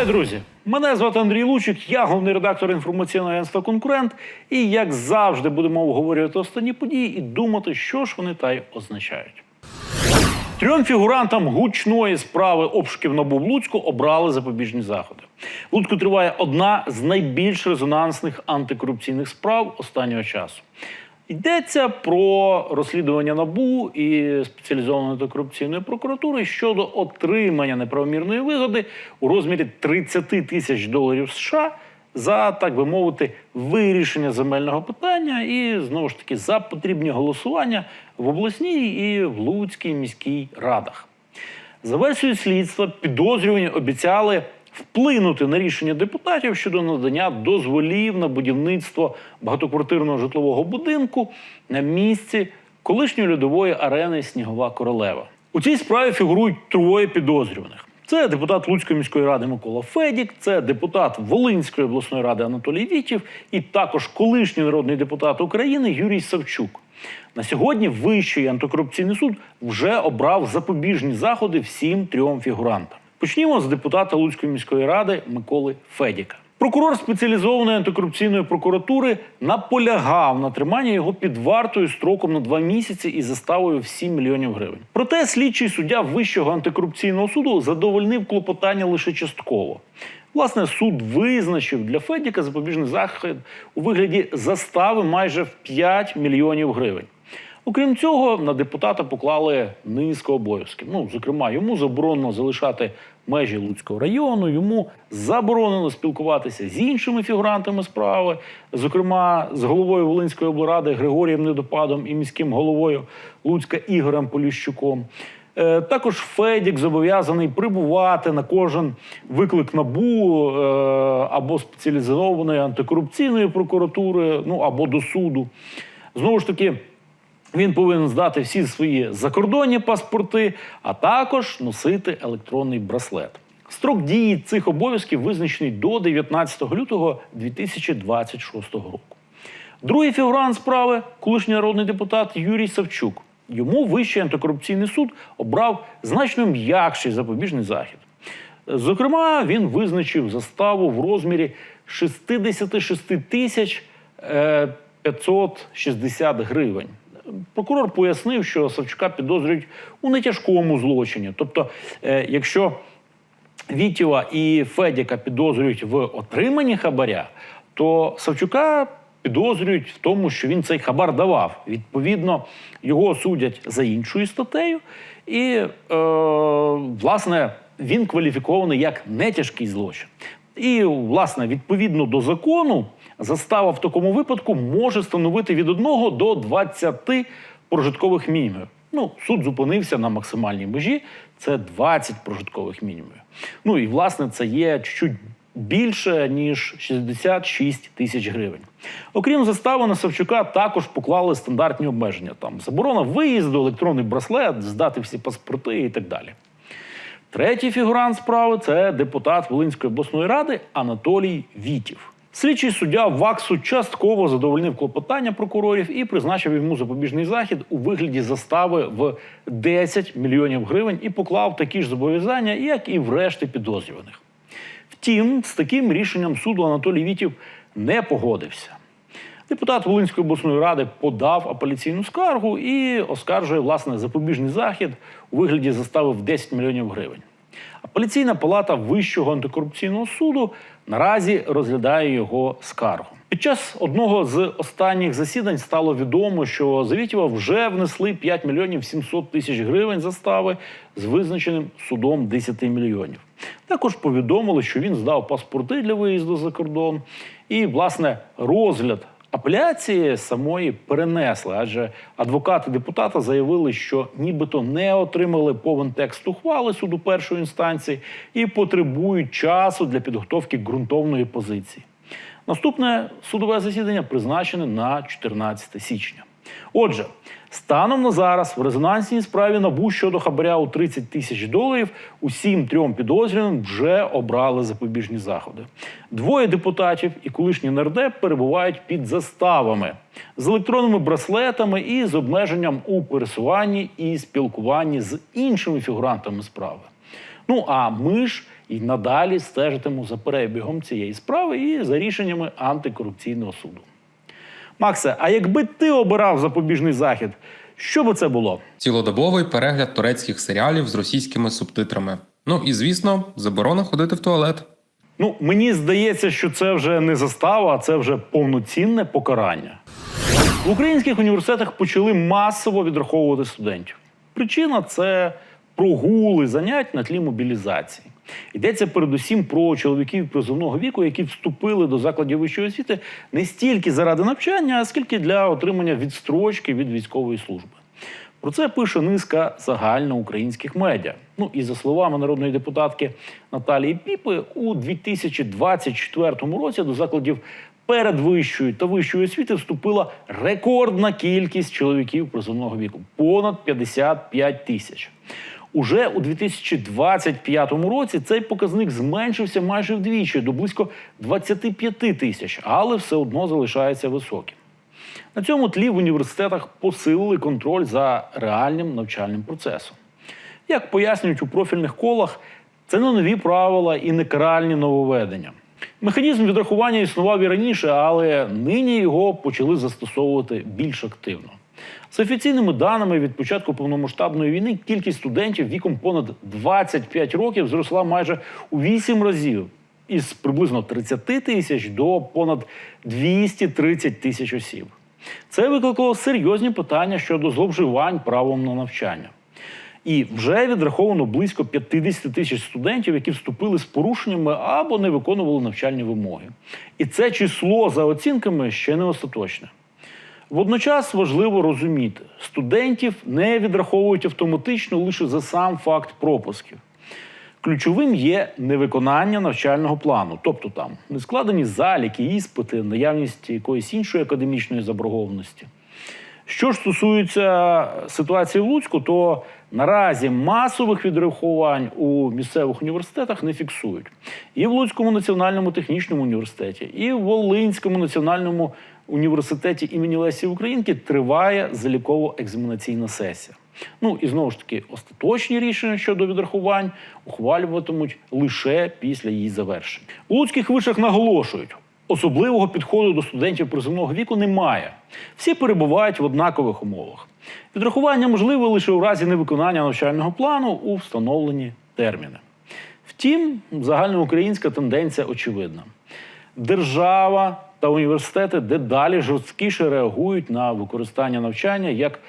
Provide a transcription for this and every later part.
Вітаю, друзі! Мене звати Андрій Лучик, я головний редактор інформаційного агентства Конкурент. І як завжди будемо обговорювати останні події і думати, що ж вони та й означають. Трьом фігурантам гучної справи обшуків НАБУ в Луцьку обрали запобіжні заходи. В Луцьку триває одна з найбільш резонансних антикорупційних справ останнього часу. Йдеться про розслідування НАБУ і спеціалізованої антикорупційної прокуратури щодо отримання неправомірної вигоди у розмірі 30 тисяч доларів США за, так би мовити, вирішення земельного питання і знову ж таки за потрібні голосування в обласній і в Луцькій міській радах. За версією слідства, підозрювані обіцяли вплинути на рішення депутатів щодо надання дозволів на будівництво багатоквартирного житлового будинку на місці колишньої льодової арени Снігова королева. У цій справі фігурують троє підозрюваних. Це депутат Луцької міської ради Микола Федік, це депутат Волинської обласної ради Анатолій Вітів і також колишній народний депутат України Юрій Савчук. На сьогодні Вищий антикорупційний суд вже обрав запобіжні заходи всім трьом фігурантам. Почнімо з депутата Луцької міської ради Миколи Федіка. Прокурор спеціалізованої антикорупційної прокуратури наполягав на триманні його під вартою строком на два місяці і заставою в 7 мільйонів гривень. Проте слідчий суддя Вищого антикорупційного суду задовольнив клопотання лише частково. Власне, суд визначив для Федіка запобіжний захід у вигляді застави майже в 5 мільйонів гривень. Окрім цього, на депутата поклали низку обов'язків. Ну, зокрема, йому заборонено залишати межі Луцького району, йому заборонено спілкуватися з іншими фігурантами справи, зокрема з головою Волинської облради Григорієм Недопадом і міським головою Луцька Ігорем Поліщуком. Е, Також Федік зобов'язаний прибувати на кожен виклик НАБУ е, або спеціалізованої антикорупційної прокуратури, ну або до суду. Знову ж таки, він повинен здати всі свої закордонні паспорти, а також носити електронний браслет. Строк дії цих обов'язків визначений до 19 лютого 2026 року. Другий фігурант справи колишній народний депутат Юрій Савчук. Йому Вищий антикорупційний суд обрав значно м'якший запобіжний захід. Зокрема, він визначив заставу в розмірі 66 тисяч е, 560 гривень. Прокурор пояснив, що Савчука підозрюють у нетяжкому злочині. Тобто, е, якщо Вітєва і Федіка підозрюють в отриманні хабаря, то Савчука підозрюють в тому, що він цей хабар давав. Відповідно, його судять за іншою статтею, і, е, власне, він кваліфікований як нетяжкий злочин. І, власне, відповідно до закону, застава в такому випадку може становити від 1 до 20 прожиткових мінімумів. Ну, суд зупинився на максимальній межі, це 20 прожиткових мінімумів. Ну і власне це є чуть більше ніж 66 тисяч гривень. Окрім застави на Савчука, також поклали стандартні обмеження: там заборона виїзду, електронний браслет, здати всі паспорти і так далі. Третій фігурант справи це депутат Волинської обласної ради Анатолій Вітів. Слідчий суддя ВАКСу частково задовольнив клопотання прокурорів і призначив йому запобіжний захід у вигляді застави в 10 мільйонів гривень і поклав такі ж зобов'язання, як і в решти підозрюваних. Втім, з таким рішенням суду Анатолій Вітів не погодився. Депутат Волинської обласної ради подав апеляційну скаргу і оскаржує власне запобіжний захід у вигляді застави в 10 мільйонів гривень. Апеляційна палата Вищого антикорупційного суду наразі розглядає його скаргу. Під час одного з останніх засідань стало відомо, що Завітєва вже внесли 5 мільйонів 700 тисяч гривень застави з визначеним судом 10 мільйонів. Також повідомили, що він здав паспорти для виїзду за кордон, і власне розгляд апеляції самої перенесли, адже адвокати депутата заявили, що нібито не отримали повен текст ухвали суду першої інстанції і потребують часу для підготовки ґрунтовної позиції. Наступне судове засідання призначене на 14 січня. Отже, станом на зараз в резонансній справі НАБУ щодо хабаря у 30 тисяч доларів усім трьом підозрюваним вже обрали запобіжні заходи. Двоє депутатів і колишній нардеп перебувають під заставами з електронними браслетами і з обмеженням у пересуванні і спілкуванні з іншими фігурантами справи. Ну а ми ж і надалі стежитимемо за перебігом цієї справи і за рішеннями антикорупційного суду. Максе, а якби ти обирав запобіжний захід, що би це було? Цілодобовий перегляд турецьких серіалів з російськими субтитрами. Ну і звісно, заборона ходити в туалет. Ну, мені здається, що це вже не застава, а це вже повноцінне покарання. В українських університетах почали масово відраховувати студентів. Причина це прогули занять на тлі мобілізації. Йдеться передусім про чоловіків призовного віку, які вступили до закладів вищої освіти не стільки заради навчання, а скільки для отримання відстрочки від військової служби. Про це пише низка загальноукраїнських медіа. Ну і за словами народної депутатки Наталії Піпи, у 2024 році до закладів передвищої та вищої освіти вступила рекордна кількість чоловіків призовного віку понад 55 тисяч. Уже у 2025 році цей показник зменшився майже вдвічі до близько 25 тисяч, але все одно залишається високим. На цьому тлі в університетах посилили контроль за реальним навчальним процесом. Як пояснюють у профільних колах, це не нові правила і не каральні нововведення. Механізм відрахування існував і раніше, але нині його почали застосовувати більш активно. За офіційними даними від початку повномасштабної війни кількість студентів віком понад 25 років зросла майже у 8 разів із приблизно 30 тисяч до понад 230 тисяч осіб. Це викликало серйозні питання щодо зловживань правом на навчання. І вже відраховано близько 50 тисяч студентів, які вступили з порушеннями або не виконували навчальні вимоги. І це число за оцінками ще не остаточне. Водночас важливо розуміти, студентів не відраховують автоматично лише за сам факт пропусків. Ключовим є невиконання навчального плану, тобто там нескладені заліки, іспити, наявність якоїсь іншої академічної заборгованості. Що ж стосується ситуації в Луцьку, то наразі масових відрахувань у місцевих університетах не фіксують. І в Луцькому національному технічному університеті, і в Волинському національному університеті імені Лесі Українки триває заліково-екзаменаційна сесія. Ну і знову ж таки, остаточні рішення щодо відрахувань ухвалюватимуть лише після її завершення. У Луцьких вишах наголошують, особливого підходу до студентів приземного віку немає. Всі перебувають в однакових умовах. Відрахування можливе лише у разі невиконання навчального плану у встановлені терміни. Втім, загальноукраїнська тенденція очевидна. Держава та університети дедалі жорсткіше реагують на використання навчання як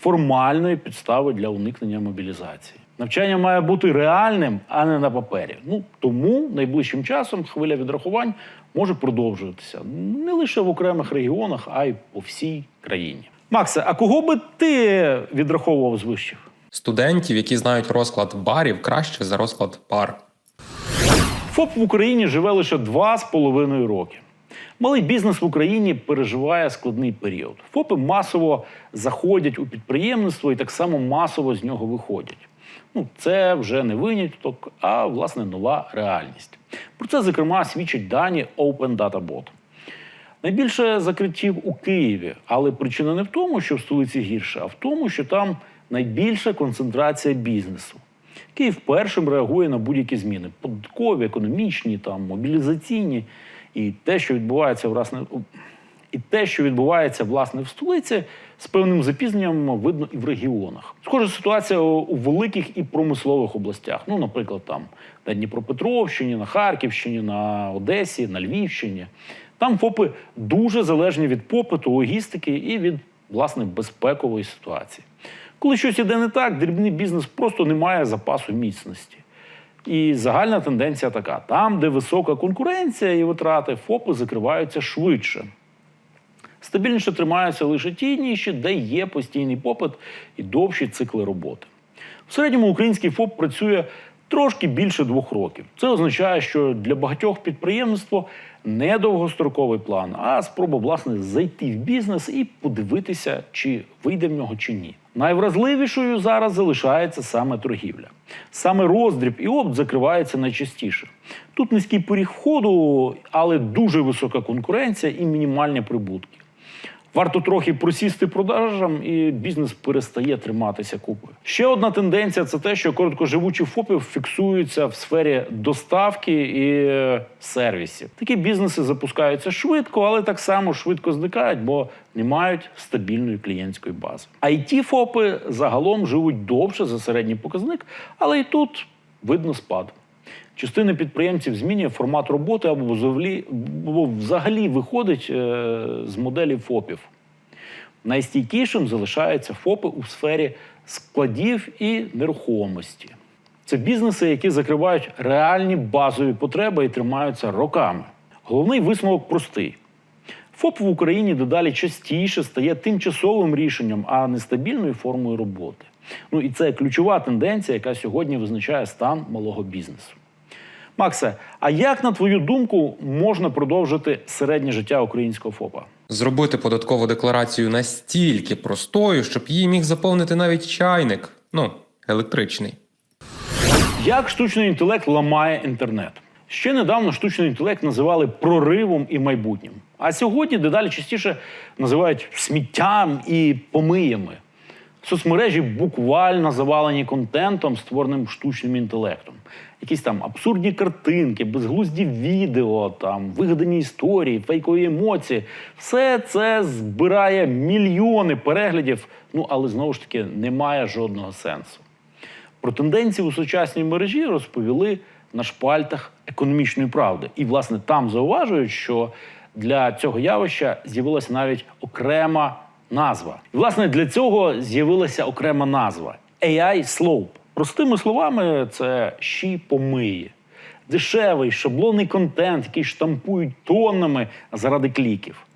формальної підстави для уникнення мобілізації. Навчання має бути реальним, а не на папері. Ну тому найближчим часом хвиля відрахувань може продовжуватися не лише в окремих регіонах, а й по всій країні. Максе, а кого би ти відраховував з вишів? Студентів, які знають розклад барів, краще за розклад пар. ФОП в Україні живе лише два з половиною роки. Малий бізнес в Україні переживає складний період. ФОПи масово заходять у підприємництво і так само масово з нього виходять. Ну, це вже не виняток, а власне нова реальність. Про це, зокрема, свідчать дані Open Data Bot. Найбільше закриттів у Києві, але причина не в тому, що в столиці гірше, а в тому, що там найбільша концентрація бізнесу. Київ першим реагує на будь-які зміни: податкові, економічні, там, мобілізаційні. І те, що відбувається власне, і те, що відбувається власне в столиці, з певним запізненням видно і в регіонах. Схожа ситуація у великих і промислових областях. Ну, наприклад, там на Дніпропетровщині, на Харківщині, на Одесі, на Львівщині. Там ФОПи дуже залежні від попиту, логістики і від власне безпекової ситуації. Коли щось іде не так, дрібний бізнес просто не має запасу міцності. І загальна тенденція така: там, де висока конкуренція і витрати, ФОПи закриваються швидше. Стабільніше тримаються лише ті ніші, де є постійний попит і довші цикли роботи. В середньому український ФОП працює трошки більше двох років. Це означає, що для багатьох підприємництво не довгостроковий план, а спроба власне зайти в бізнес і подивитися, чи вийде в нього чи ні. Найвразливішою зараз залишається саме торгівля. Саме роздріб і опт закривається найчастіше. Тут низький поріг входу, але дуже висока конкуренція і мінімальні прибутки. Варто трохи просісти продажам, і бізнес перестає триматися купою. Ще одна тенденція це те, що короткоживучі ФОПи фіксуються в сфері доставки і е, сервісів. Такі бізнеси запускаються швидко, але так само швидко зникають, бо не мають стабільної клієнтської бази. it ФОПи загалом живуть довше за середній показник, але і тут видно спад. Частина підприємців змінює формат роботи або взагалі, виходить е, з моделі ФОПів. Найстійкішим залишаються ФОПи у сфері складів і нерухомості. Це бізнеси, які закривають реальні базові потреби і тримаються роками. Головний висновок простий: ФОП в Україні дедалі частіше стає тимчасовим рішенням, а не стабільною формою роботи. Ну і це ключова тенденція, яка сьогодні визначає стан малого бізнесу. Максе, а як на твою думку можна продовжити середнє життя українського ФОПа? Зробити податкову декларацію настільки простою, щоб її міг заповнити навіть чайник, ну, електричний. Як штучний інтелект ламає інтернет? Ще недавно штучний інтелект називали проривом і майбутнім. А сьогодні дедалі частіше називають сміттям і помиями. Соцмережі буквально завалені контентом, створеним штучним інтелектом. Якісь там абсурдні картинки, безглузді відео, там вигадані історії, фейкові емоції. Все це збирає мільйони переглядів. Ну але знову ж таки немає жодного сенсу. Про тенденції у сучасній мережі розповіли на шпальтах економічної правди. І, власне, там зауважують, що для цього явища з'явилася навіть окрема назва. І, власне, для цього з'явилася окрема назва AI Slope. Простими словами, це щі помиє. Дешевий шаблонний контент, який штампують тоннами заради кліків.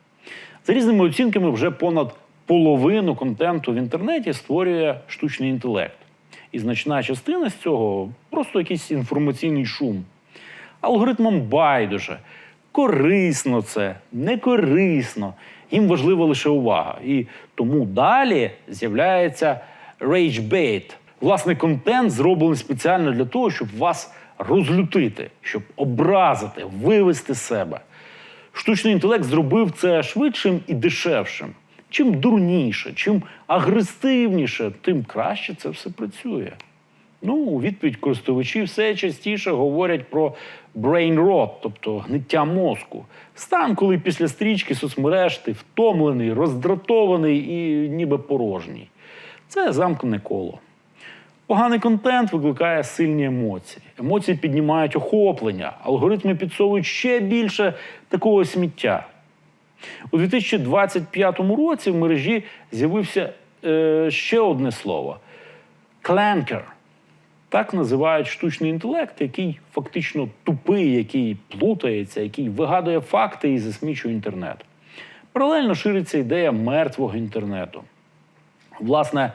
За різними оцінками, вже понад половину контенту в інтернеті створює штучний інтелект. І значна частина з цього просто якийсь інформаційний шум. Алгоритмам байдуже. Корисно це, не корисно. Їм важлива лише увага. І тому далі з'являється bait. Власне, контент зроблений спеціально для того, щоб вас розлютити, щоб образити, вивести з себе. Штучний інтелект зробив це швидшим і дешевшим. Чим дурніше, чим агресивніше, тим краще це все працює. Ну, у відповідь користувачі все частіше говорять про brain rot, тобто гниття мозку. Стан, коли після стрічки соцмереж ти втомлений, роздратований і ніби порожній. Це замкнене коло. Поганий контент викликає сильні емоції. Емоції піднімають охоплення, алгоритми підсовують ще більше такого сміття. У 2025 році в мережі з'явився е, ще одне слово кленкер. Так називають штучний інтелект, який фактично тупий, який плутається, який вигадує факти і засмічує інтернет. Паралельно шириться ідея мертвого інтернету. Власне,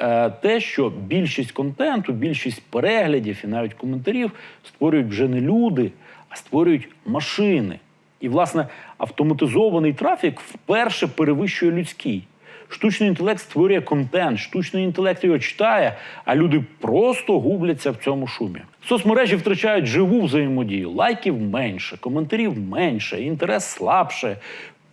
е, те, що більшість контенту, більшість переглядів і навіть коментарів створюють вже не люди, а створюють машини. І, власне, автоматизований трафік вперше перевищує людський. Штучний інтелект створює контент, штучний інтелект його читає, а люди просто губляться в цьому шумі. Соцмережі втрачають живу взаємодію, лайків менше, коментарів менше, інтерес слабше.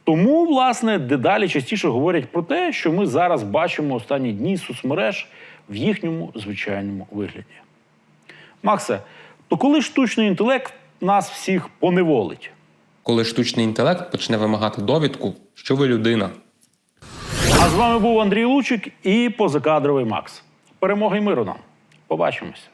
Тому, власне, дедалі частіше говорять про те, що ми зараз бачимо останні дні соцмереж в їхньому звичайному вигляді. Максе, то коли штучний інтелект нас всіх поневолить? Коли штучний інтелект почне вимагати довідку, що ви людина. З вами був Андрій Лучик і позакадровий Макс. Перемоги миру нам. Побачимося.